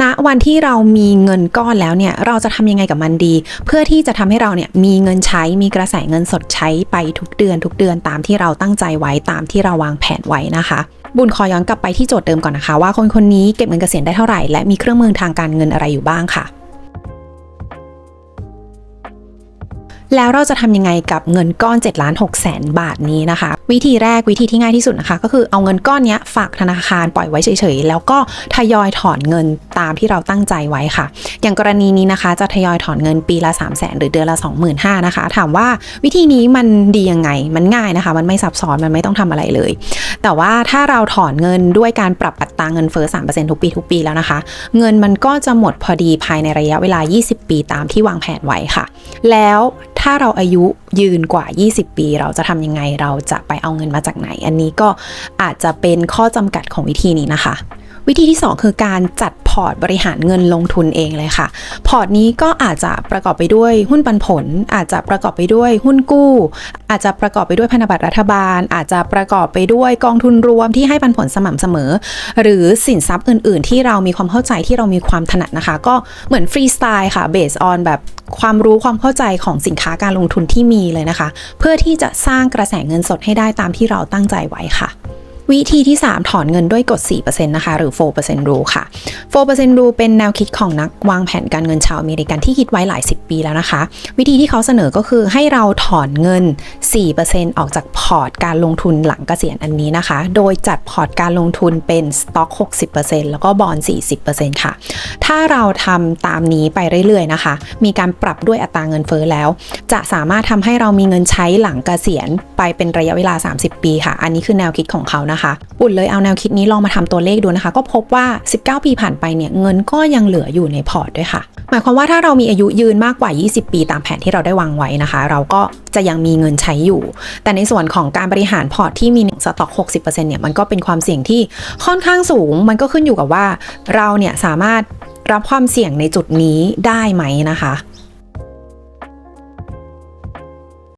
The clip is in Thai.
ณวันที่เรามีเงินก้อนแล้วเนี่ยเราจะทำยังไงกับมันดี เพื่อที่จะทำให้เราเนี่ยมีเงินใช้มีกระแสเงินสดใช้ไปทุกเดือน ทุกเดือนตามที่เราตั้งใจไว้ตามที่เราวางแผนไว้นะคะบุญขอย้อนกลับไปที่โจทย์เดิมก่อนนะคะ ว่าคนคนนี้เก็บเงินเกษียณได้เท่าไหร่ และมีเครื่องมือทางการเงินอะไรอยู่บ้างค่ะ แล้วเราจะทำยังไงกับเงินก้อน7ล้าน6แสนบาทนี้นะคะ วิธีแรกวิธีที่ง่ายที่สุดนะคะ ก็คือเอาเงินก้อนนี้ฝากธนาคารปล่อยไว้เฉยๆ แล้วก็ทยอยถอนเงินตามที่เราตั้งใจไว้ค่ะ อย่างกรณีนี้นะคะ จะทยอยถอนเงินปีละ 3 0 0แสนหรือเดือนละ 25,000นะคะ ถามว่าวิธีนี้มันดียังไง มันง่ายนะคะ มันไม่ซับซ้อนมันไม่ต้องทำอะไรเลย แต่ว่าถ้าเราถอนเงินด้วยการปรับอัตราเงินเฟ้อ3%ทุกปีทุกปีแล้วนะคะ เงินมันก็จะหมดพอดีภายในระยะเวลา 20 ปีตามที่วางแผนไว้ค่ะ แล้ว ถ้าเราอายุยืนกว่า 20 ปี เราจะทำยังไงเราจะไปเอาเงินมาจากไหน อันนี้ก็อาจจะเป็นข้อจำกัดของวิธีนี้นะคะ วิธีที่ 2 คือการจัดพอร์ตบริหารเงินลงทุนเองเลยค่ะ พอร์ตนี้ก็อาจจะประกอบไปด้วยหุ้นปันผล อาจจะประกอบไปด้วยหุ้นกู้ อาจจะประกอบไปด้วยพันธบัตรรัฐบาล อาจจะประกอบไปด้วยกองทุนรวมที่ให้ปันผลสม่ำเสมอ หรือสินทรัพย์อื่น ๆ ที่เรามีความเข้าใจที่เรามีความถนัดนะคะ ก็เหมือนฟรีสไตล์ค่ะเบสออนแบบความรู้ความเข้าใจของสินค้าการลงทุนที่มีเลยนะคะ เพื่อที่จะสร้างกระแสเงินสดให้ได้ตามที่เราตั้งใจไว้ค่ะ วิธีที่ 3 ถอนเงินด้วยกฎ 4%นะคะ หรือ 4% rule ค่ะ 4% rule เป็นแนวคิดของนักวางแผนการเงินชาวอเมริกันที่คิดไว้หลาย 10 ปีแล้วนะคะ วิธีที่เขาเสนอก็คือให้เราถอนเงิน 4%ออกจากพอร์ตการลงทุนหลังเกษียณอันนี้นะคะ โดยจัดพอร์ตการลงทุนเป็นสต็อก 60%แล้วก็บอล40%ค่ะ ถ้าเราทำตามนี้ไปเรื่อยๆนะคะ มีการปรับด้วยอัตราเงินเฟ้อแล้ว จะสามารถทำให้เรามีเงินใช้หลังเกษียณไปเป็นระยะเวลา 30 ปีค่ะ อันนี้คือแนวคิดของเขานะคะปุ่นเลยเอาแนวคิดนี้ลองมาทำตัวเลขดูนะคะ ก็พบว่า 19 ปีผ่านไปเนี่ยเงินก็ยังเหลืออยู่ในพอร์ตด้วยค่ะ หมายความว่าถ้าเรามีอายุยืนมากกว่า 20 ปีตามแผนที่เราได้วางไว้นะคะ เราก็จะยังมีเงินใช้อยู่ แต่ในส่วนของการบริหารพอร์ตที่มีสต็อก 60%เนี่ยมันก็เป็นความเสี่ยงที่ค่อนข้างสูง มันก็ขึ้นอยู่กับว่า เราเนี่ยสามารถรับความเสี่ยงในจุดนี้ได้ไหมนะคะ